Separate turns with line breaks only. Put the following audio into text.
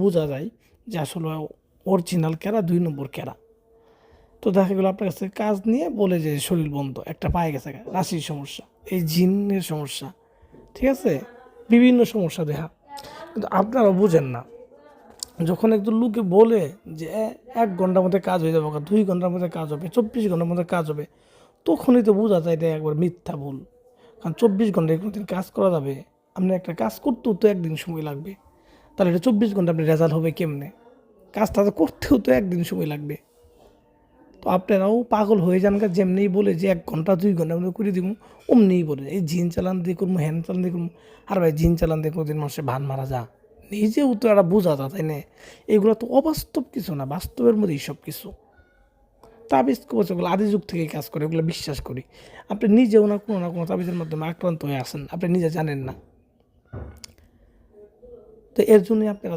বোঝা যায় যে আসলে অরিজিনাল কেরা, দুই নম্বর কেরা। তো দেখা গেলো আপনার কাছে কাজ নিয়ে বলে যে শরীর বন্ধ, একটা পায়ে গেছে রাশির সমস্যা, এই জিনের সমস্যা, ঠিক আছে? বিভিন্ন সমস্যা দেখা। কিন্তু আপনারা বুঝেন না, যখন একজন লোকে বলে যে এক ঘণ্টার মধ্যে কাজ হয়ে যাবে দুই ঘণ্টার মধ্যে কাজ হবে, চব্বিশ ঘণ্টার মধ্যে কাজ হবে, তখনই তো বোঝা যায় এটা একবার মিথ্যা ভুল। কারণ চব্বিশ ঘন্টায় কোনোদিন কাজ করা যাবে, আপনি একটা কাজ করতেও তো একদিন সময় লাগবে। তাহলে এটা চব্বিশ ঘণ্টা আপনার রেজাল্ট হবে কেমনে? কাজটা করতেও তো একদিন সময় লাগবে। তো আপনারাও পাগল হয়ে যান গা, যেমনিই বলে যে এক ঘণ্টা, দুই ঘণ্টা মধ্যে করে দিব, অমনিই বলে এই জিন চালান দিয়ে করব, হ্যান চালান দিয়ে করব, আর ভাই জিন চালান দিয়ে কোনোদিন মানুষের ভান মারা যা। নিজেও তো একটা বোঝা যা তাই না? এগুলো তো অবাস্তব কিছু না, বাস্তবের মধ্যেই সব কিছু। তাবিজ কবচ ওগুলো আদি যুগ থেকেই কাজ করে ওগুলো বিশ্বাস করি। আপনি নিজেও না কোনো না কোনো তাবিজের মাধ্যমে আক্রান্ত হয়ে আসেন আপনি নিজে জানেন না। তো এর জন্যই আপনারা